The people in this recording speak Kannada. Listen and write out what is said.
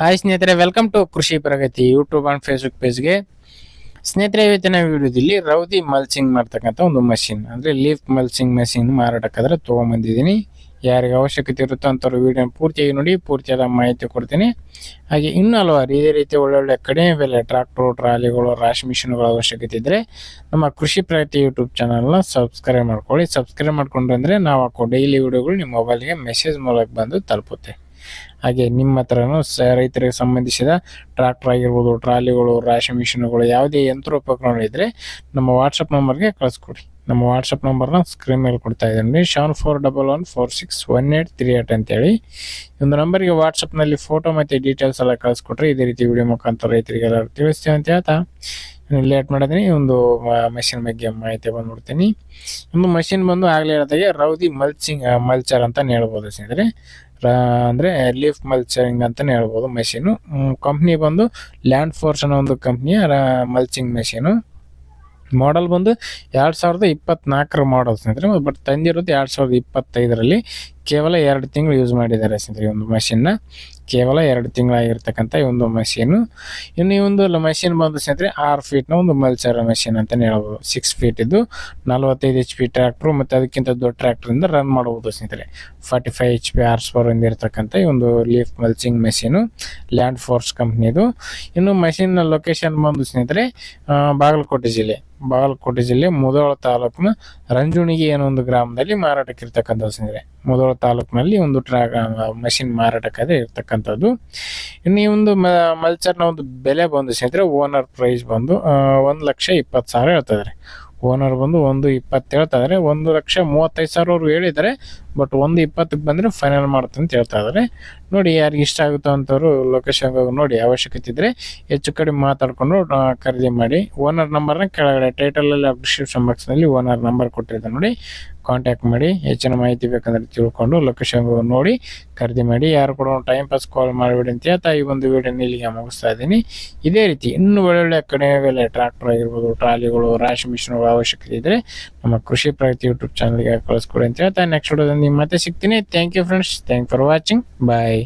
ಹಾಯ್ ಸ್ನೇಹಿತರೆ welcome to Krishi Pragati YouTube and Facebook ಪೇಜ್ಗೆ ಸ್ನೇಹಿತರೆ, ಇವತ್ತಿನ ವಿಡಿಯೋದಲ್ಲಿ ರೌದಿ ಮಲ್ಚಿಂಗ್ ಮಾಡ್ತಕ್ಕಂಥ ಒಂದು ಮಷಿನ್ ಅಂದರೆ ಲೀಫ್ ಮಲ್ಚಿಂಗ್ ಮಷಿನ್ ಮಾರಾಟಕ್ಕಾದ್ರೆ ತೊಗೊಂಬಂದಿದ್ದೀನಿ. ಯಾರಿಗೆ ಅವಶ್ಯಕತೆ ಇರುತ್ತೋ ಅಂಥವ್ರು ವಿಡಿಯೋ ಪೂರ್ತಿಯಾಗಿ ನೋಡಿ, ಪೂರ್ತಿಯಾದ ಮಾಹಿತಿ ಕೊಡ್ತೀನಿ. ಹಾಗೆ ಇನ್ನೂ ಹಲವಾರು ಇದೇ ರೀತಿ ಒಳ್ಳೊಳ್ಳೆ ಕಡಿಮೆ ಬೆಲೆ ಟ್ರಾಕ್ಟರ್ ಟ್ರಾಲಿಗಳು, ರಾಶ್ ಮಿಷಿನ್ಗಳ ಅವಶ್ಯಕತೆ ಇದ್ದರೆ ನಮ್ಮ ಕೃಷಿ ಪ್ರಗತಿ ಯೂಟ್ಯೂಬ್ ಚಾನಲ್ನ ಸಬ್ಸ್ಕ್ರೈಬ್ ಮಾಡ್ಕೊಳ್ಳಿ. ಸಬ್ಸ್ಕ್ರೈಬ್ ಮಾಡ್ಕೊಂಡ್ರೆ ನಾವು ಹಾಕೋ ಡೈಲಿ ವಿಡಿಯೋಗಳು ನಿಮ್ಮ ಮೊಬೈಲ್ಗೆ ಮೆಸೇಜ್ ಮೂಲಕ ಬಂದು ತಲುಪುತ್ತೆ. ಹಾಗೆ ನಿಮ್ಮ ಹತ್ರನೂ ರೈತರಿಗೆ ಸಂಬಂಧಿಸಿದ ಟ್ರಾಕ್ಟರ್ ಆಗಿರ್ಬೋದು, ಟ್ರಾಲಿಗಳು ರಾಶಿ ಮಿಷಿನ್ಗಳು, ಯಾವುದೇ ಯಂತ್ರೋಪಕರಣ ಇದ್ದರೆ ನಮ್ಮ ವಾಟ್ಸಪ್ ನಂಬರ್ಗೆ ಕಳಿಸ್ಕೊಡಿ. ನಮ್ಮ ವಾಟ್ಸಪ್ ನಂಬರ್ನ ಸ್ಕ್ರೀನ್ ಮೇಲೆ ಕೊಡ್ತಾ ಇದ್ದೀನಿ seven four double one four six one eight three eight ಅಂತೇಳಿ. ಒಂದು ನಂಬರ್ಗೆ ವಾಟ್ಸಪ್ನಲ್ಲಿ ಫೋಟೋ ಮತ್ತು ಡೀಟೇಲ್ಸ್ ಎಲ್ಲ ಕಳಿಸ್ಕೊಟ್ರೆ ಇದೇ ರೀತಿ ವಿಡಿಯೋ ಮುಖಾಂತರ ರೈತರಿಗೆಲ್ಲರೂ ತಿಳಿಸ್ತೀವಿ ಅಂತ ಹೇಳ್ತಾ. ಲೇಟ್ ಮಾಡಿದ್ರೆ ಒಂದು ಮಷಿನ್ ಬಗ್ಗೆ ಮಾಹಿತಿ ಬಂದ್ಬಿಡ್ತೀನಿ. ಒಂದು ಮಷಿನ್ ಬಂದು ಆಗಲೇ ಹೇಳಿದಾಗೆ ರೌದಿ ಮಲ್ಚಿಂಗ್ ಮಲ್ಚರ್ ಅಂತಲೇ ಹೇಳ್ಬೋದು ಸ್ನೇಹಿತರೆ. ಅಂದರೆ ಲೀಫ್ ಮಲ್ಚರಿಂಗ್ ಅಂತಲೇ ಹೇಳ್ಬೋದು ಮೆಷಿನು ಕಂಪ್ನಿ ಬಂದು ಲ್ಯಾಂಡ್ ಫೋರ್ಸ್ ಅನ್ನೋ ಒಂದು ಕಂಪ್ನಿಯ ಮಲ್ಚಿಂಗ್ ಮೆಷಿನು ಮಾಡಲ್ ಬಂದು ಎರಡು ಸಾವಿರದ ಇಪ್ಪತ್ನಾಲ್ಕರ ಮಾಡಲ್ ಸ್ನೇಹಿತರೆ, ಬಟ್ ತಂದಿರೋದು ಎರಡು ಸಾವಿರದ ಇಪ್ಪತ್ತೈದರಲ್ಲಿ. ಕೇವಲ ಎರಡು ತಿಂಗಳು ಯೂಸ್ ಮಾಡಿದ್ದಾರೆ ಸ್ನೇಹಿತರೆ ಒಂದು ಮಷಿನ್ನ ಕೇವಲ ಎರಡು ತಿಂಗಳಾಗಿರ್ತಕ್ಕಂಥ ಈ ಒಂದು ಮಷೀನು ಇನ್ನು ಈ ಒಂದು ಮಷಿನ್ ಬಂದು ಸ್ನೇಹಿತರೆ ಆರು ಫೀಟ್ನ ಒಂದು ಮಲ್ಚರ್ ಮಷೀನ್ ಅಂತಲೇ ಹೇಳ್ಬೋದು. ಸಿಕ್ಸ್ ಫೀಟ್ ಇದ್ದು ನಲವತ್ತೈದು ಎಚ್ ಪಿ ಟ್ರ್ಯಾಕ್ಟ್ರು ಮತ್ತು ಅದಕ್ಕಿಂತ ದೊಡ್ಡ ಟ್ರ್ಯಾಕ್ಟ್ರಿಂದ ರನ್ ಮಾಡ್ಬೋದು ಸ್ನೇಹಿತರೆ forty five H P horse power ಹೊಂದಿರತಕ್ಕಂಥ ಈ ಒಂದು leaf mulching machine land force ಕಂಪ್ನಿದು ಇನ್ನು ಮಷೀನ್ನ ಲೊಕೇಶನ್ ಬಂದು ಸ್ನೇಹಿತರೆ ಬಾಗಲಕೋಟೆ ಜಿಲ್ಲೆ. ಬಾಗಲಕೋಟೆ ಜಿಲ್ಲೆ ಮುದೋಳ ತಾಲೂಕಿನ ರಂಜುಣಿಗೆ ಏನೋ ಒಂದು ಗ್ರಾಮದಲ್ಲಿ ಮಾರಾಟಕ್ಕೆ ಇರ್ತಕ್ಕಂಥ ಸ್ನೇಹಿತರೆ ಮುಧೋಳ ತಾಲೂಕಿನಲ್ಲಿ ಒಂದು ಟ್ರಾ ಮಷಿನ್ ಮಾರಾಟಕ್ಕೆ ಇರ್ತಕ್ಕಂಥದ್ದು. ಇನ್ನು ಈ ಒಂದು ಮಲ್ಚರ್ನ ಒಂದು ಬೆಲೆ ಬಂದು ಸ್ನೇಹಿತರೆ ಓನರ್ ಪ್ರೈಸ್ ಬಂದು ಒಂದು ಲಕ್ಷ ಇಪ್ಪತ್ತು ಸಾವಿರ ಹೇಳ್ತಿದ್ದಾರೆ. ಓನರ್ ಬಂದು ಒಂದು ಇಪ್ಪತ್ತು ಹೇಳ್ತಾ ಒಂದು ಲಕ್ಷ ಮೂವತ್ತೈದು ಸಾವಿರ ಅವ್ರು ಹೇಳಿದ್ದಾರೆ. ಬಟ್ ಒಂದು ಇಪ್ಪತ್ತಕ್ಕೆ ಬಂದರೆ ಫೈನಲ್ ಮಾಡುತ್ತೆ ಅಂತ ಹೇಳ್ತಾ ಇದ್ದಾರೆ. ನೋಡಿ ಯಾರಿಗೆ ಇಷ್ಟ ಆಗುತ್ತೋ ಅಂತವರು ಲೊಕೇಶನ್ ನೋಡಿ ಅವಶ್ಯಕತೆ ಇದ್ದರೆ ಹೆಚ್ಚು ಕಡಿಮೆ ಮಾತಾಡಿಕೊಂಡು ಖರೀದಿ ಮಾಡಿ. ಓನರ್ ನಂಬರ್ನ ಕೆಳಗಡೆ ಟೈಟಲಲ್ಲಿ ಡಿಸ್ಕ್ರಿಪ್ಷನ್ ಬಾಕ್ಸ್ನಲ್ಲಿ ಓನರ್ ನಂಬರ್ ಕೊಟ್ಟಿರ್ತಾರೆ ನೋಡಿ. ಕಾಂಟ್ಯಾಕ್ಟ್ ಮಾಡಿ, ಹೆಚ್ಚಿನ ಮಾಹಿತಿ ಬೇಕಂದ್ರೆ ತಿಳ್ಕೊಂಡು ಲೊಕೇಶನ್ ನೋಡಿ, ಖರೀದಿ ಮಾಡಿ. ಯಾರು ಕೂಡ ಟೈಮ್ ಪಾಸ್ ಕಾಲ್ ಮಾಡಿಬಿಡಿ ಅಂತ ಹೇಳ್ತಾ ಈ ಒಂದು ವೀಡಿಯೋನ ಇಲ್ಲಿಗೆ ಮುಗಿಸ್ತಾ ಇದ್ದೀನಿ. ಇದೇ ರೀತಿ ಇನ್ನೂ ಒಳ್ಳೊಳ್ಳೆ ಕಡಿಮೆ ಬೆಲೆ ಟ್ರಾಕ್ಟರ್ ಆಗಿರ್ಬೋದು ಟ್ರಾಲಿಗಳು ರಾಶಿ ಮಿಷಿನ್ಗಳು ಅವಶ್ಯಕತೆ ಇದ್ದರೆ ನಮ್ಮ ಕೃಷಿ ಪ್ರಗತಿ ಯೂಟ್ಯೂಬ್ ಚಾನಲ್ಗೆ ಕಳಿಸ್ಕೊಡಿ ಅಂತ ಹೇಳ್ತಾ. ನೆಕ್ಸ್ಟ್ ವಿಡಿಯೋದಲ್ಲಿ ಮತ್ತೆ ಸಿಗ್ತೀನಿ. Thank you friends thank for watching bye